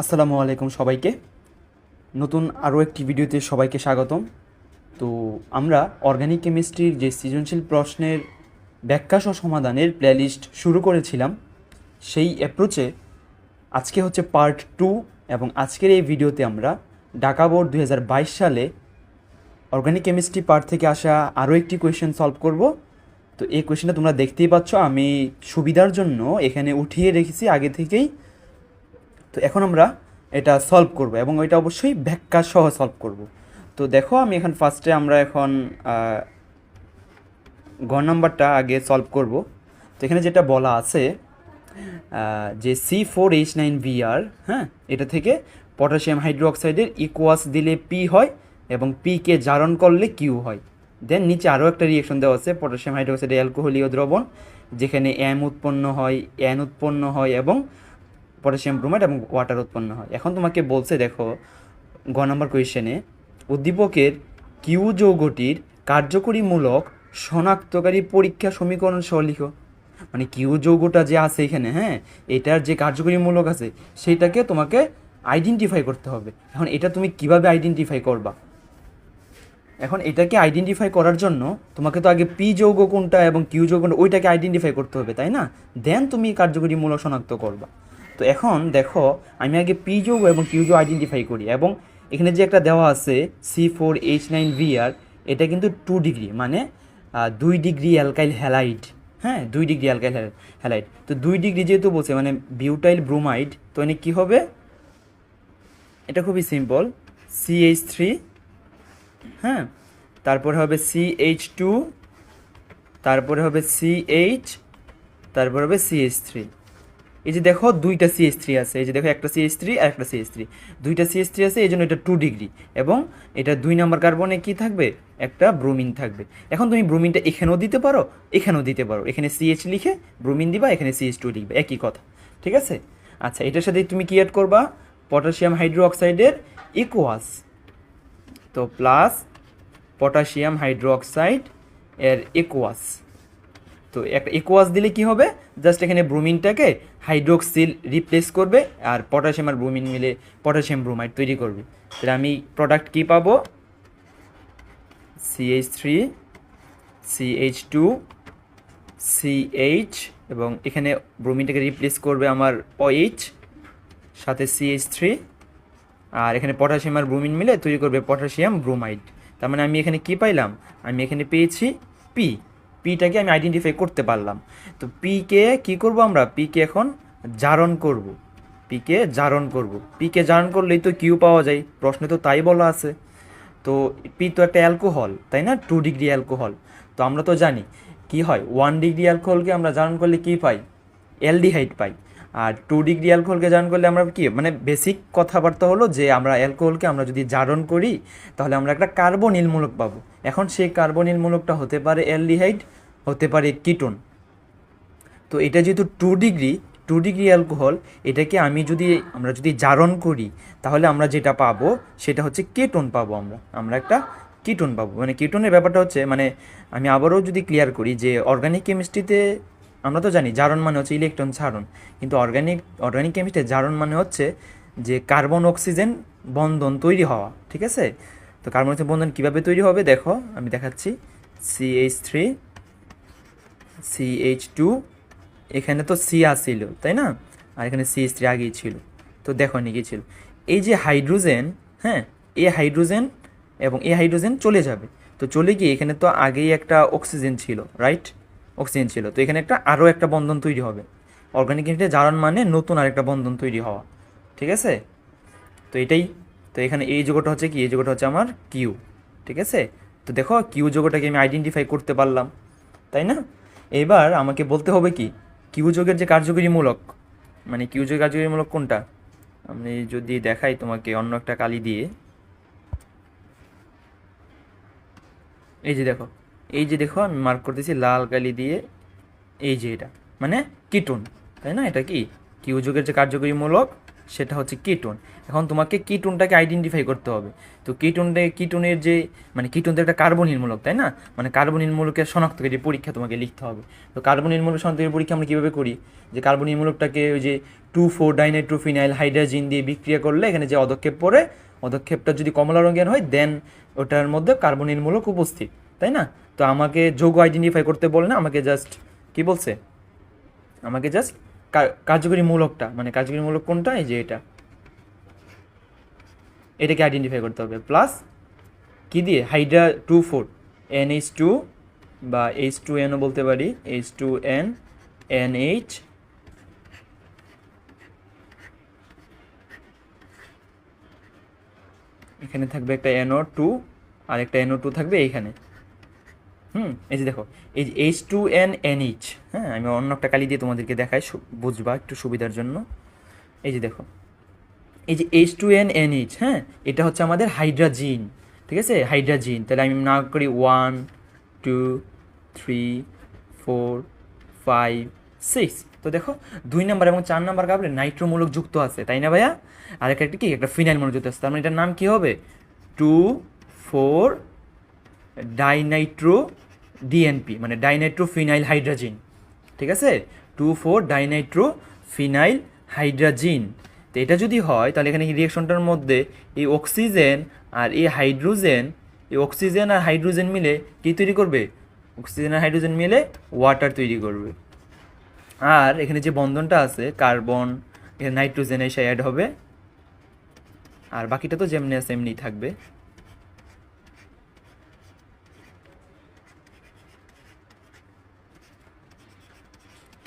আসসালামু আলাইকুম সবাইকে। নতুন আরও একটি ভিডিওতে সবাইকে স্বাগতম। তো আমরা অর্গানিক কেমিস্ট্রির যে সৃজনশীল প্রশ্নের ব্যাখ্যা সহ সমাধানের প্লেলিস্ট শুরু করেছিলাম, সেই অ্যাপ্রোচে আজকে হচ্ছে পার্ট টু এবং আজকের এই ভিডিওতে আমরা ঢাকা বোর্ড দু হাজার বাইশ সালে অর্গানিক কেমিস্ট্রি পার্ট থেকে আসা আরও একটি কোয়েশ্চেন সলভ করব। তো এই কোয়েশ্চেনটা তোমরা দেখতেই পাচ্ছ, আমি সুবিধার জন্য এখানে উঠিয়ে রেখেছি, আগে থেকেই তো এখন আমরা এটা সলভ করব এবং এটা অবশ্যই ব্যাখ্যা সহ সলভ করব। তো দেখো আমি এখন ফার্স্টে আমরা এখন আহ, নাম্বারটা আগে সলভ করব। তো এখানে যেটা বলা আছে যে C four H nine B R এটা থেকে পটাশিয়াম হাইড্রোক্সাইডের ইকোয়াস দিলে পি হয় এবং পিকে জারণ করলে কিউ হয়। দেন নিচে আরও একটা রিয়েকশন দেওয়া আছে পটাশিয়াম হাইড্রোক্সাইডের অ্যালকোহলীয় দ্রবণ যেখানে এম উৎপন্ন হয় এন উৎপন্ন হয় এবং পটাশিয়াম ব্রোমাইড এবং ওয়াটার উৎপন্ন হয়। এখন তোমাকে বলছে, দেখো, গ নম্বর কোয়েশ্চেনে উদ্দীপকের কিউ যৌগটির কার্যকরীমূলক শনাক্তকারী পরীক্ষা সমীকরণ সহ লিখো। মানে কিউ যৌগটা যে আছে এখানে হ্যাঁ এটার যে কার্যকরীমূলক আছে, সেটাকে তোমাকে আইডেন্টিফাই করতে হবে। এখন এটা তুমি কীভাবে আইডেন্টিফাই করবা? এখন এটাকে আইডেন্টিফাই করার জন্য তোমাকে তো আগে পি যৌগ কোনটা এবং কিউ যৌগ কোনটা, ওইটাকে আইডেন্টিফাই করতে হবে, তাই না? দেন তুমি কার্যকরী মূলক শনাক্ত করবা। তো এখন দেখো, আমি আগে পি যৌগ এবং কিউ যৌগ আইডেন্টিফাই করি এবং এখানে যে একটা দেওয়া আছে C four H nine B R কিন্তু টু ডিগ্রি মানে দুই ডিগ্রি অ্যালকাইল হ্যালাইড হ্যাঁ দুই ডিগ্রি অ্যালকাইল হ্যালাইড তো দুই ডিগ্রি যেহেতু বলছে মানে বিউটাইল ব্রোমাইড তো এনে কী হবে? এটা খুবই সিম্পল সি এইচ থ্রি হ্যাঁ তারপরে হবে সি এইচ টু তারপরে হবে সি এইচ তারপরে হবে সি এইচ থ্রি এই যে দেখো দুইটা সিএইচ থ্রি আছে। এই যে দেখো একটা সিএইচ থ্রি আর একটা সিএইচ থ্রি দুইটা সিএইচ থ্রি আছে, এই জন্য এটা টু ডিগ্রি এবং এটা দুই নাম্বার কার্বনে কি থাকবে? একটা ব্রোমিন থাকবে। এখন তুমি ব্রোমিনটা এখানেও দিতে পারো, এখানেও দিতে পারো। এখানে সিএইচ লিখে ব্রোমিন দিবা, এখানে সিএইচ টু লিখবে। একই কথা। ঠিক আছে? আচ্ছা এটার সাথে তুমি কি অ্যাড করবা? পটাশিয়াম হাইড্রো অক্সাইডের ইকুয়াস তো প্লাস পটাশিয়াম হাইড্রোক্সাইড এর একোয়াস তো একটা একোয়াস দিলে কি হবে? জাস্ট এখানে ব্রোমিনটাকে হাইড্রোক্সিল রিপ্লেস করবে আর পটাশিয়াম আর ব্রোমিন মিলে পটাশিয়াম ব্রোমাইড তৈরি করবে। তাহলে আমি প্রোডাক্ট কি পাবো? C H three C H two C H এবং এখানে ব্রোমিনটাকে রিপ্লেস করবে আমার ওএইচ সাথে সিএইচ থ্রি আর এখানে পটাশিয়াম আর ব্রোমিন মিলে তৈরি করবে পটাশিয়াম ব্রোমাইড তার মানে আমি এখানে কি পাইলাম? আমি এখানে পেয়েছি পি পিটাকে আমি আইডেন্টিফাই করতে পারলাম। তো পিকে কি করব আমরা? পিকে এখন জারণ করব। পিকে জারণ করব। পিকে জারণ করলেই তো কিউ পাওয়া যায়। প্রশ্নে তো তাই বলা আছে। তো পি তো একটা অ্যালকোহল, তাই না? Two degree alcohol. তো আমরা তো জানি, কি হয়? ওয়ান ডিগ্রি অ্যালকোহলকে আমরা জারণ করলে কি পাই? অ্যালডিহাইড পাই। আর টু ডিগ্রি অ্যালকোহলকে জারণ করলে আমরা কি মানে বেসিক কথাবার্তা হলো যে আমরা অ্যালকোহলকে আমরা যদি জারণ করি, তাহলে আমরা একটা কার্বনিল মূলক পাবো। এখন সেই কার্বনিল মূলকটা হতে পারে অ্যালডিহাইড হতে পারে কিটোন তো এটা যেহেতু two degree two degree alcohol এটাকে আমি যদি, আমরা যদি জারণ করি, তাহলে আমরা যেটা পাবো, সেটা হচ্ছে কেটোন পাবো আমরা। আমরা একটা কিটোন পাবো। মানে কিটোনের ব্যাপারটা হচ্ছে মানে আমি আবারও যদি ক্লিয়ার করি যে অর্গানিক কেমিস্ট্রিতে আমরা তো জানি জারণ মানে হচ্ছে ইলেকট্রন ছাড়ন কিন্তু অর্গানিক অর্গানিক কেমিস্ট্রি জারণ মানে হচ্ছে যে কার্বন অক্সিজেন বন্ধন তৈরি হওয়া, ঠিক আছে? তো কার্বন অক্সিজেন বন্ধন কীভাবে তৈরি হবে? দেখো, আমি দেখাচ্ছি। সিএইচ থ্রি সিএইচ টু এখানে তো সি আসছিল তাই না? আর এখানে সিএইচ থ্রি আগেই ছিল। তো দেখো নি কি ছিল। এই যে হাইড্রোজেন হ্যাঁ এ হাইড্রোজেন এবং এ হাইড্রোজেন চলে যাবে। তো চলে গিয়ে এখানে তো আগেই একটা অক্সিজেন ছিল রাইট অক্সিজেন ছিল। তো এখানে একটা আরও একটা বন্ধন তৈরি হবে। অর্গানিক কেমিস্ট্রি জারণ মানে নতুন আরেকটা বন্ধন তৈরি হওয়া। ঠিক আছে? তো এটাই, তো এখানে এই যোগটা হচ্ছে কি? এই যোগটা হচ্ছে আমার কিউ ঠিক আছে? তো দেখো কিউ যোগটাকে আমি আইডেন্টিফাই করতে পারলাম। তাই না? এবার আমাকে বলতে হবে কি? কিউ যোগের যে কার্যকরীমূলক মানে কিউ যোগের কার্যকরীমূলক কোনটা? আমি যদি দেখাই তোমাকে অন্য একটা কালি দিয়ে। এই যে দেখো। এই যে দেখো, আমি মার্ক করতেছি লাল কালি দিয়ে এই যে এটা। মানে কিটোন তাই না? এটা কি? কিউ যুগের যে কার্যকরীমূলক, সেটা হচ্ছে কিটোন এখন তোমাকে কিটোনটাকে আইডেন্টিফাই করতে হবে। তো কিটোনটা কিটোনের যে মানে কিটোন তো একটা কার্বন নির্মূলক তাই না? মানে কার্বন নির্মূলকের শনাক্তকারী পরীক্ষা তোমাকে লিখতে হবে। তো কার্বন নির্মূলক শনাক্তকারী পরীক্ষা আমরা কীভাবে করি? যে কার্বন নির্মূলকটাকে ওই যে টু ফোর ডাইনাইট্রোফিনাইল হাইড্রোজিন দিয়ে বিক্রিয়া করলে এখানে যে অদক্ষেপ পড়ে অদক্ষেপটা যদি কমলা রঙের হয় দেন ওটার মধ্যে কার্বন নির্মূলক উপস্থিত, তাই না? তো আমাকে যৌগ আইডেন্টিফাই করতে বলে না, আমাকে জাস্ট কি বলছে? আমাকে জাস্ট কার্যকরী মূলকটা মানে কার্যকরী মূলক কোনটা? এই যে এটা। এটাকে আইডেন্টিফাই করতে হবে। প্লাস কি দিয়ে? Hydra two four N H two বা এইচ টু এনও বলতে পারি। H two N N H এখানে থাকবে একটা এনও টু আর একটা এনও টু থাকবে এইখানে। হুম, এই যে দেখো, এই যে H two N N H হ্যাঁ আমি অন্য একটা কালি দিয়ে তোমাদেরকে দেখাই বুঝবা একটু সুবিধার জন্য। এই যে দেখো, এই যে H two N N H হ্যাঁ এটা হচ্ছে আমাদের হাইড্রাজিন, ঠিক আছে? হাইড্রাজিন, তাহলে আমি না করি one two three four five six তো দেখো, দুই নাম্বার এবং চার নাম্বার কাপড়ে নাইট্রোমূলক যুক্ত আছে, তাই না ভাইয়া? আর একটা কি একটা ফিনাইল মূলক যুক্ত আছে, তার মানে এটার নাম কি হবে? টু ফোর ডাইনাইট্রো ডিএনপি মানে ডাইনাইট্রো ফিনাইল হাইড্রাজিন ঠিক আছে? Two four dinitro phenyl hydrazine তো এটা যদি হয়, তাহলে এখানে রিয়েকশনটার মধ্যে এই অক্সিজেন আর এই হাইড্রোজেন এই অক্সিজেন আর হাইড্রোজেন মিলে কী তৈরি করবে? অক্সিজেন আর হাইড্রোজেন মিলে ওয়াটার তৈরি করবে। আর এখানে যে বন্ধনটা আছে কার্বন নাইট্রোজেন এসে অ্যাড হবে। আর বাকিটা তো যেমনি আছে, এমনিই থাকবে।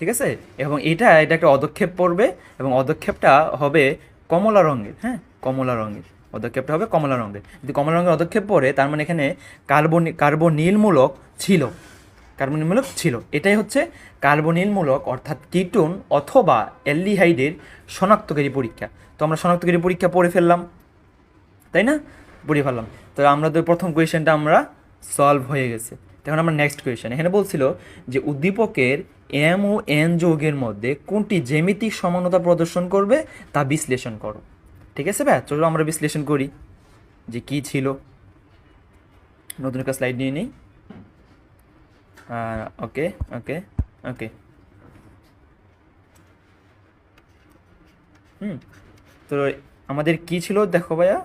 ঠিক আছে? এবং এটা এটা একটা অদক্ষেপ পড়বে এবং অদক্ষেপটা হবে কমলা রঙের হ্যাঁ? কমলা রঙের। পদক্ষেপটা হবে কমলা রঙের। যদি কমলা রঙের পদক্ষেপ পড়ে, তার মানে এখানে কার্বন, কার্বনীলমূলক ছিল। কার্বনীলমূলক ছিল। এটাই হচ্ছে কার্বনীলমূলক, অর্থাৎ কিটোন অথবা অ্যালডিহাইডের শনাক্তকারী পরীক্ষা। তো আমরা শনাক্তকারী পরীক্ষা পড়ে ফেললাম, তাই না? পড়ে ফেললাম। তো আমাদের প্রথম কোয়েশ্চেনটা আমরা সলভ হয়ে গেছে। তখন আমরা নেক্সট কোয়েশ্চেন এখানে বলছিল যে উদ্দীপকের এম ও এন যৌগের মধ্যে কোনটি জ্যামিতিক সমানতা প্রদর্শন করবে তা বিশ্লেষণ করো। ঠিক আছে ভাই? চলো আমরা বিশ্লেষণ করি যে কি ছিল। নতুন একটা স্লাইড নিয়ে নিই। ওকে ওকে ওকে হুম, তো আমাদের কি ছিল? দেখো ভাইয়া,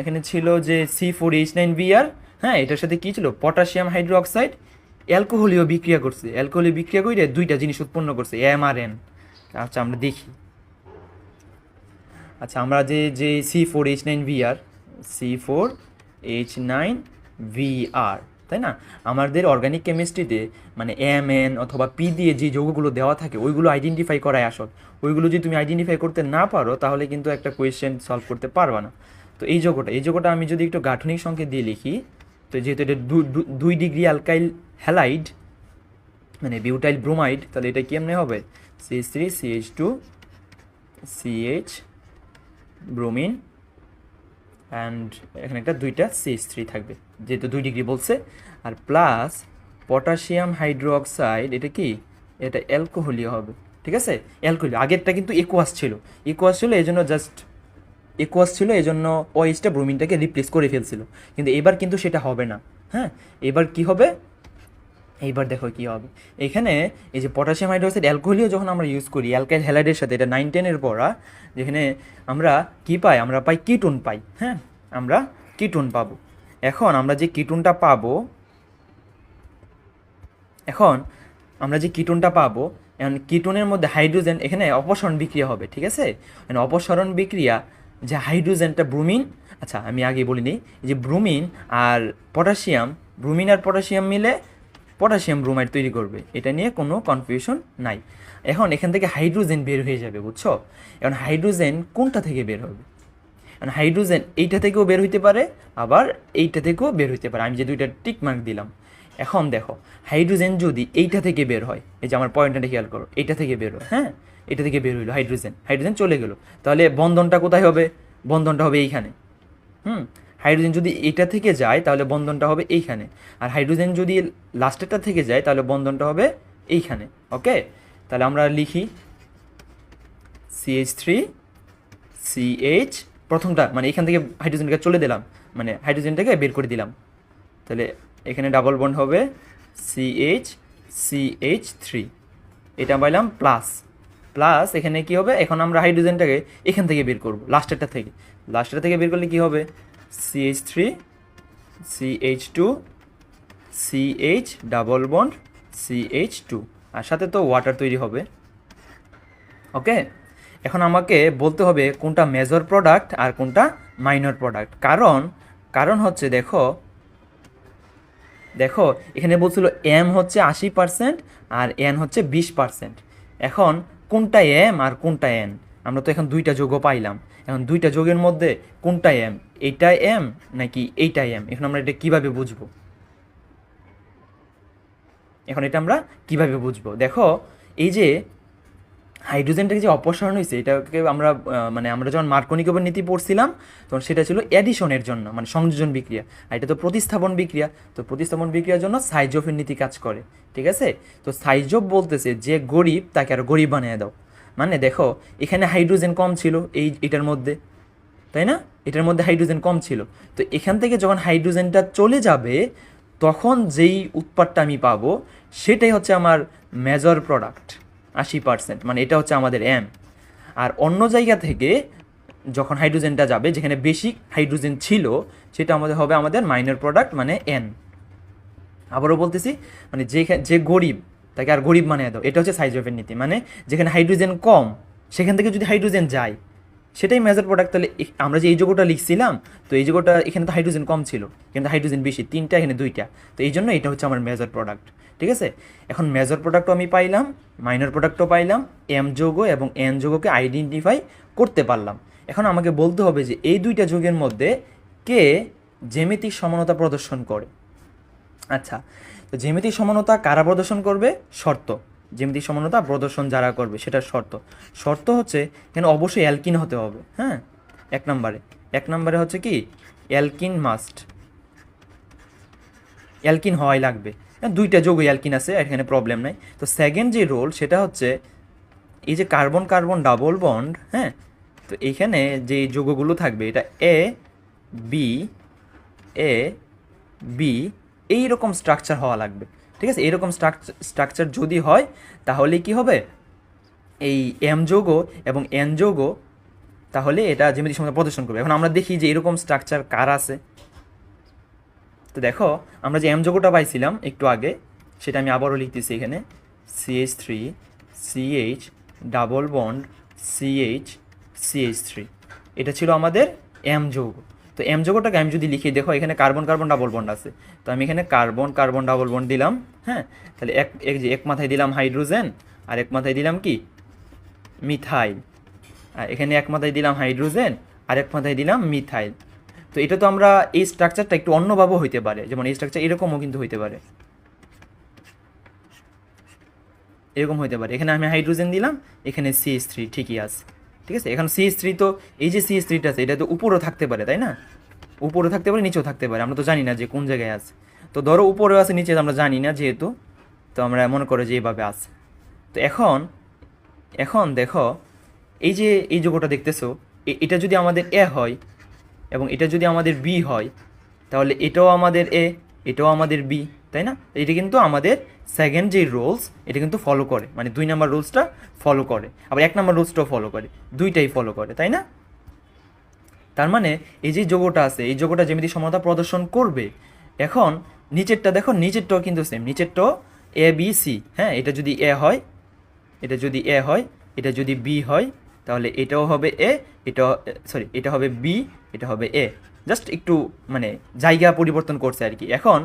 এখানে ছিল যে C four H nine B R এটার সাথে কী ছিল? পটাশিয়াম হাইড্রোক্সাইড অ্যালকোহলীয় বিক্রিয়া করছে। অ্যালকোহলীয় বিক্রিয়া করে দুইটা জিনিস উৎপন্ন করছে, এম আর এন। আচ্ছা আমরা দেখি। আচ্ছা আমরা যে যে C four H nine VR C four H nine VR তাই না? আমাদের অর্গানিক কেমিস্ট্রিতে মানে এম এন অথবা পি দিয়ে যে যৌগগুলো দেওয়া থাকে, ওইগুলো আইডেন্টিফাই করায় আসল। ওইগুলো যদি তুমি আইডেন্টিফাই করতে না পারো, তাহলে কিন্তু একটা কোয়েশ্চেন সলভ করতে পারবা না। তো এই যৌগটা এই যৌগটা আমি যদি একটু গাঠনিক সংকেত দিয়ে লিখি তো যেহেতু এটা দুই ডিগ্রি অ্যালকাইল হ্যালাইড মানে বিউটাইল ব্রোমাইড, তাহলে এটা কেমনে হবে? C three C H two C H bromine and এখানে একটা দুইটা সিএইচ থ্রি থাকবে, যেহেতু দুই ডিগ্রি বলছে। আর প্লাস পটাশিয়াম হাইড্রোক্সাইড এটা কি? এটা অ্যালকোহলীয় হবে, ঠিক আছে? অ্যালকোহলীয়, আগেরটা কিন্তু একুয়াস ছিল। একুয়াস ছিল এই জন্য জাস্ট একুয়াস ছিল এই জন্য ওয়েসটা ব্রোমিনটাকে রিপ্লেস করে ফেলছিল। কিন্তু এবার কিন্তু সেটা হবে না। হ্যাঁ? এবার কি হবে? এইবার দেখো কি হবে। এখানে এই যে পটাশিয়াম হাইড্রোক্সাইড অ্যালকোহলিও যখন আমরা ইউজ করি অ্যালকাইল হ্যালাইডের সাথে, এটা নাইন টেনের পড়া, যেখানে আমরা কি পাই? আমরা পাই কিটোন পাই। হ্যাঁ? আমরা কিটোন পাবো। এখন আমরা যে কিটোনটা পাবো, এখন আমরা যে কিটোনটা পাবো, এখন কিটোনের মধ্যে হাইড্রোজেন এখানে অপসরণ বিক্রিয়া হবে, ঠিক আছে? অপসরণ বিক্রিয়া যে হাইড্রোজেনটা ব্রুমিন আচ্ছা আমি আগে বলিনি, যে ব্রুমিন আর পটাশিয়াম, ব্রুমিন আর পটাশিয়াম মিলে পটাশিয়াম ব্রোমাইড তৈরি করবে। এটা নিয়ে কোনো কনফিউশন নাই। এখন এখান থেকে হাইড্রোজেন বের হয়ে যাবে, বুঝছ? এখন হাইড্রোজেন কোনটা থেকে বের হবে? কারণ হাইড্রোজেন এইটা থেকেও বের হইতে পারে, আবার এইটা থেকেও বের হইতে পারে। আমি যে দুইটা টিক মার্ক দিলাম। এখন দেখো, হাইড্রোজেন যদি এইটা থেকে বের হয়, এই যে আমার পয়েন্টটা খেয়াল করো, এইটা থেকে বের হয় হ্যাঁ? এটা থেকে বের হইল, হাইড্রোজেন। হাইড্রোজেন চলে গেল। তাহলে বন্ধনটা কোথায় হবে? বন্ধনটা হবে এইখানে। হুম? হাইড্রোজেন যদি এটা থেকে যায়, তাহলে বন্ধনটা হবে এইখানে। আর হাইড্রোজেন যদি লাস্টেরটা থেকে যায়, তাহলে বন্ধনটা হবে এইখানে। ওকে? তাহলে আমরা লিখি সিএইচ থ্রি সিএইচ প্রথমটা মানে এখান থেকে হাইড্রোজেনটাকে চলে দিলাম। মানে হাইড্রোজেনটাকে বের করে দিলাম। তাহলে এখানে ডাবল বন্ড হবে সিএইচ সিএইচ থ্রি এটা পাইলাম প্লাস প্লাস এখানে কি হবে? এখন আমরা হাইড্রোজেনটাকে এখান থেকে বের করব লাস্টেরটা থেকে। লাস্টেরটা থেকে বের করলে কি হবে? CH three CH two CH double bond CH two আর সাথে তো ওয়াটার তৈরি হবে। ওকে এখন আমাকে বলতে হবে কোনটা মেজর প্রোডাক্ট আর কোনটা মাইনর প্রোডাক্ট কারণ কারণ হচ্ছে দেখো দেখো, এখানে বলছিল এম হচ্ছে আশি পার্সেন্ট আর এন হচ্ছে বিশ পার্সেন্ট এখন কোনটা এম আর কোনটা এন? আমরা তো এখন দুইটা যোগও পাইলাম। এখন দুইটা যোগের মধ্যে কোনটা এম? এইটা এম নাকি এইটা এম? এখন আমরা এটা কীভাবে বুঝব? এখন এটা আমরা কীভাবে বুঝব? দেখো, এই যে হাইড্রোজেনটাকে যে অপসারণ হয়েছে, এটাকে আমরা মানে আমরা যখন মার্কনিকোভের নীতি পড়ছিলাম, তখন সেটা ছিল অ্যাডিশনের জন্য মানে সংযোজন বিক্রিয়া। আর এটা তো প্রতিস্থাপন বিক্রিয়া। তো প্রতিস্থাপন বিক্রিয়ার জন্য সাইজফের নীতি কাজ করে, ঠিক আছে? তো সাইজফ বলতেছে যে গরিব তাকে আরও গরিব বানিয়ে দাও। মানে দেখো, এখানে হাইড্রোজেন কম ছিল এই, এটার মধ্যে, তাই না? এটার মধ্যে হাইড্রোজেন কম ছিল। তো এখান থেকে যখন হাইড্রোজেনটা চলে যাবে, তখন যেই উৎপাদটা আমি পাবো, সেটাই হচ্ছে আমার মেজর প্রোডাক্ট আশি পার্সেন্ট মানে এটা হচ্ছে আমাদের এম আর অন্য জায়গা থেকে যখন হাইড্রোজেনটা যাবে, যেখানে বেশি হাইড্রোজেন ছিল, সেটা আমাদের হবে আমাদের মাইনর প্রোডাক্ট মানে এন আবারও বলতেছি মানে যে যে গরিব, তাকে আর গরিব মানে দাও, এটা হচ্ছে সাইজ অফের নীতি। মানে যেখানে হাইড্রোজেন কম, সেখান থেকে যদি হাইড্রোজেন যায় সেটাই মেজর প্রোডাক্ট তাহলে আমরা যে এই যোগটা লিখছিলাম, তো এই যোগটা এখানে তো হাইড্রোজেন কম ছিল, কিন্তু হাইড্রোজেন বেশি, তিনটা, এখানে দুইটা। তো এই জন্য এটা হচ্ছে আমার মেজর প্রোডাক্ট ঠিক আছে? এখন মেজর প্রোডাক্টও আমি পাইলাম মাইনর প্রোডাক্টও পাইলাম এম যোগ এবং এন যোগকে আইডেন্টিফাই করতে পারলাম। এখন আমাকে বলতে হবে যে এই দুইটা যোগের মধ্যে কে জ্যামিতিক সমানতা প্রদর্শন করে? আচ্ছা তো জ্যামিতিক সমানতা কারা প্রদর্শন করবে? শর্ত। জ্যামিতিক সমানতা প্রদর্শন যারা করবে সেটা শর্ত। শর্ত হচ্ছে এখানে অবশ্যই অ্যালকিন হতে হবে হ্যাঁ? এক নম্বরে। এক নম্বরে হচ্ছে কি? অ্যালকিন মাস্ট অ্যালকিন হওয়াই লাগবে। হ্যাঁ, দুইটা যোগ অ্যালকিন আছে এখানে প্রবলেম নাই। তো সেকেন্ড যে রোল সেটা হচ্ছে এই যে কার্বন কার্বন ডাবল বন্ড হ্যাঁ? তো এইখানে যে যোগগুলো থাকবে এটা এ বি এ বি এই রকম স্ট্রাকচার হওয়া লাগবে। ঠিক আছে? এরকম স্ট্রাকচার যদি হয়, তাহলে কি হবে? এই এম যোগ এবং এন যোগ তাহলে এটা জ্যামিতিক সমতা প্রদর্শন করবে। এখন আমরা দেখি যে এরকম স্ট্রাকচার কার আছে? তো দেখো, আমরা যে এম যোগটা পাইছিলাম একটু আগে, সেটা আমি আবারও লিখতেছি এখানে। CH three CH double bond CH CH three এটা ছিল আমাদের এম যৌগ। তো এম যৌগটাকে আমি যদি লিখি, দেখো এখানে কার্বন কার্বন ডাবল বন্ড আছে। তো আমি এখানে কার্বন কার্বন ডাবল বন্ড দিলাম হ্যাঁ? তাহলে এক এক যে এক মাথায় দিলাম হাইড্রোজেন আর এক মাথায় দিলাম কি? মিথাইল। আর এখানে এক মাথায় দিলাম হাইড্রোজেন আর এক মাথায় দিলাম মিথাইল। তো এটা তো আমরা এই স্ট্রাকচারটা একটু অন্যভাবেও হইতে পারে। যেমন এই স্ট্রাকচার এরকমও কিন্তু হইতে পারে। এরকম হইতে পারে। এখানে আমি হাইড্রোজেন দিলাম, এখানে সিএস থ্রি ঠিকই আছে। ঠিক আছে? এখন সি থ্রি তো, এই যে সিএস থ্রিটা আছে, এটা তো উপরেও থাকতে পারে, তাই না? উপরেও থাকতে পারে, নিচেও থাকতে পারে, আমরা তো জানি না যে কোন জায়গায় আছে। তো ধরো উপরেও আছে, নিচে আমরা জানি না যেহেতু, তো আমরা মনে করো যে এইভাবে আছে। তো এখন এখন দেখো, এই যে, এই যোগটা দেখতেছো এটা যদি আমাদের এ হয়, এবং এটা যদি আমাদের বি হয়, তাহলে এটাও আমাদের এ এটাও আমাদের বি তাই না? এটা কিন্তু আমাদের সেকেন্ড যে রুলস, এটা কিন্তু ফলো করে। মানে দুই নাম্বার রুলসটা ফলো করে। আবার এক নাম্বার রুলসটাও ফলো করে। দুইটাই ফলো করে, তাই না? তার মানে এই যে যোগটা আছে, এই যোগটা যেমিতি সমতা প্রদর্শন করবে, এখন নিচেরটা দেখো, নিচেরটাও কিন্তু সেম নিচেরটাও এ বি সি হ্যাঁ? এটা যদি এ হয়, এটা যদি এ হয়, এটা যদি বি হয়, তাহলে এটাও হবে এ এটা সরি এটা হবে বি এটা হবে এ জাস্ট একটু মানে জায়গা পরিবর্তন করছে আর কি। এখন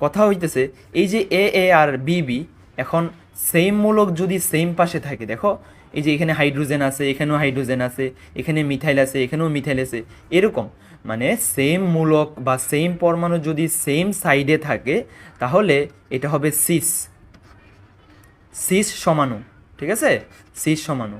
কথা হইতেছে, এই যে এ এ আর বি বি এখন সেম মূলক যদি সেম পাশে থাকে, দেখো, এই যে এখানে হাইড্রোজেন আছে, এখানেও হাইড্রোজেন আছে, এখানে মিথাইল আছে, এখানেও মিথাইল আছে, এরকম। মানে সেম মূলক বা সেম পরমাণু যদি সেম সাইডে থাকে, তাহলে এটা হবে সিস সিস সমাণু ঠিক আছে? সিস সমাণু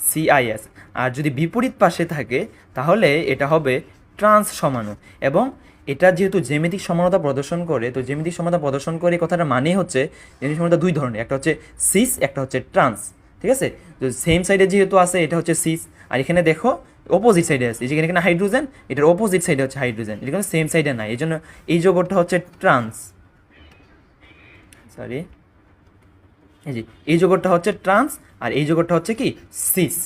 সিআইএস আর যদি বিপরীত পাশে থাকে, তাহলে এটা হবে ট্রান্স সমাণু এবং এটা যেহেতু জ্যামিতিক সমানতা প্রদর্শন করে, তো জ্যামিতিক সমানতা প্রদর্শন করে কথাটা মানে হচ্ছে জ্যামিতিক সমানতা দুই ধরনের, একটা হচ্ছে সিস একটা হচ্ছে ট্রান্স ঠিক আছে? তো সেম সাইডে যেহেতু আছে, এটা হচ্ছে সিস আর এখানে দেখো অপোজিট সাইডে আছে যেখানে এখানে হাইড্রোজেন এটার অপোজিট সাইডে হচ্ছে হাইড্রোজেন এটা কিন্তু সেম সাইডে নাই এই জন্য এই যৌগটা হচ্ছে ট্রান্স সরি এই যে, এই যৌগটা হচ্ছে ট্রান্স আর এই যৌগটা হচ্ছে কি? সিস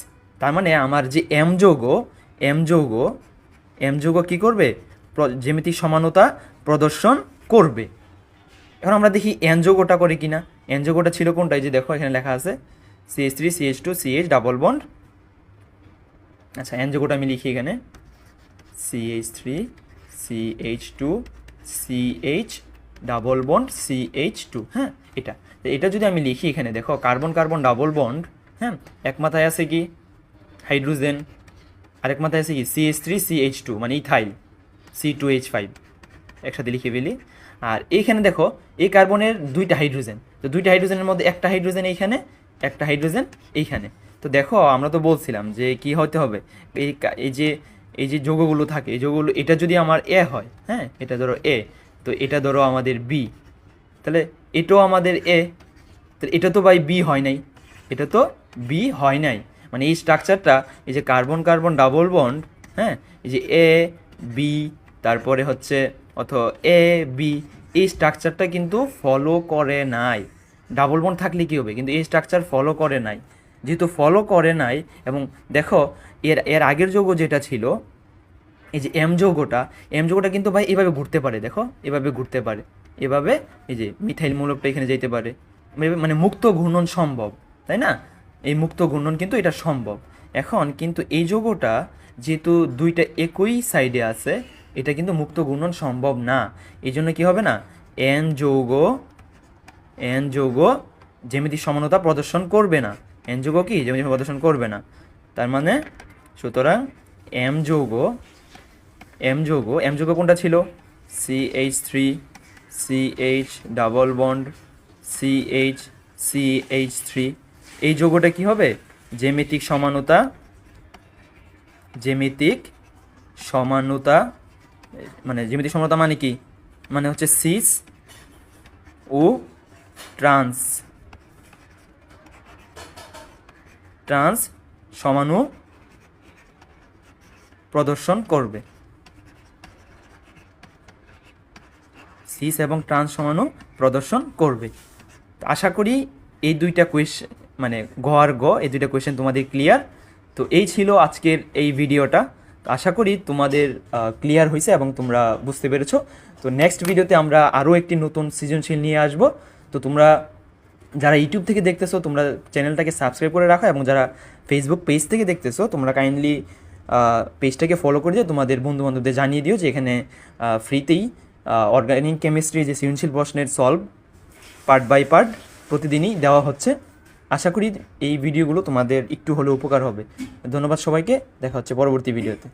তার মানে আমার যে এম যৌগ এম যৌগ এম যৌগ কী করবে? জ্যামিতিক সমানতা প্রদর্শন করবে। এখন আমরা দেখি এন যৌগটা করে কিনা। এন যৌগটা ছিল কোনটা? এই যে দেখো, এখানে লেখা আছে CH three CH two CH double bond আচ্ছা এন যৌগটা আমি লিখি এখানে। CH three CH two CH double bond CH two হ্যাঁ এটা। এটা যদি আমি লিখি এখানে, দেখো, কার্বন কার্বন ডাবল বন্ড হ্যাঁ এক মাথায় আছে কি? হাইড্রোজেন। আরেক মাথায় আছে কি? সিএইচ থ্রি সিএইচ টু মানে ethyl. C two H five একসাথে লিখে ফেলি। আর এইখানে দেখো, এই কার্বনের দুইটা হাইড্রোজেন। তো দুইটা হাইড্রোজেনের মধ্যে একটা হাইড্রোজেন এইখানে, একটা হাইড্রোজেন এইখানে। তো দেখো, আমরা তো বলছিলাম যে কি হতে হবে? এই এই যে এই যে যৌগগুলো থাকে, এই যৌগগুলো, এটা যদি আমার এ হয় হ্যাঁ এটা ধরো এ তো এটা ধরো আমাদের বি তাহলে এটাও আমাদের এ তো এটা তো বাই বি হয় নাই। এটা তো বি হয় নাই। মানে এই স্ট্রাকচারটা এই যে কার্বন কার্বন ডাবল বন্ড হ্যাঁ এই যে এ বি তারপরে হচ্ছে অথ এ বি এই স্ট্রাকচারটা কিন্তু ফলো করে নাই। ডাবল বন্ড থাকলে কী হবে? কিন্তু এই স্ট্রাকচার ফলো করে নাই। যেহেতু ফলো করে নাই, এবং দেখো, এর এর আগের যৌগ যেটা ছিল, এই যে এম যৌগটা এম যৌগটা কিন্তু ভাই এভাবে ঘুরতে পারে, দেখো, এভাবে ঘুরতে পারে। এভাবে এই যে মিথাইল মূলকটা এখানে যেতে পারে। মানে- মুক্ত ঘূর্ণন সম্ভব, তাই না? এই মুক্ত ঘূর্ণন কিন্তু এটা সম্ভব। এখন কিন্তু এই যৌগটা যেহেতু দুইটা একই সাইডে আছে এটা কিন্তু মুক্ত ঘূর্ণন সম্ভব না। এই জন্য কী হবে না? এন যৌগ এন যৌগ জ্যামিতিক সমানতা প্রদর্শন করবে না। এন যৌগ কি? জ্যামিতিক প্রদর্শন করবে না। তার মানে সুতরাং এম যৌগ এম যৌগ এম যৌগ কোনটা ছিল? C H three C H double bond C H C H three এই যৌগটা কি হবে? জ্যামিতিক সমানতা জ্যামিতিক সমানতা মানে জ্যামিতিক সমানতা মানে কি? মানে হচ্ছে সিস ও ট্রান্স ট্রান্স সমানু প্রদর্শন করবে। সিস এবং ট্রান্স সমানু প্রদর্শন করবে। আশা করি এই দুইটা কোয়েশ্চেন মানে গ আর গ, এই দুইটা কোয়েশ্চেন তোমাদের ক্লিয়ার তো এই ছিল আজকের এই ভিডিওটা আশা করি তোমাদের ক্লিয়ার হয়েছে এবং তোমরা বুঝতে পেরেছ। তো নেক্সট ভিডিওতে আমরা আরও একটি নতুন সৃজনশীল নিয়ে আসব। তো তোমরা যারা ইউটিউব থেকে দেখতেছো, তোমরা চ্যানেলটাকে সাবস্ক্রাইব করে রাখো এবং যারা ফেসবুক পেজ থেকে দেখতেছো, তোমরা কাইন্ডলি পেজটাকে ফলো করে দিয়ে তোমাদের বন্ধু বান্ধবদের জানিয়ে দিও যে এখানে ফ্রিতেই অর্গানিক কেমিস্ট্রি যে সৃজনশীল প্রশ্নের সলভ পার্ট বাই পার্ট প্রতিদিনই দেওয়া হচ্ছে। আশা করি এই ভিডিওগুলো তোমাদের একটু হলেও উপকার হবে। ধন্যবাদ সবাইকে, দেখা হচ্ছে পরবর্তী ভিডিওতে।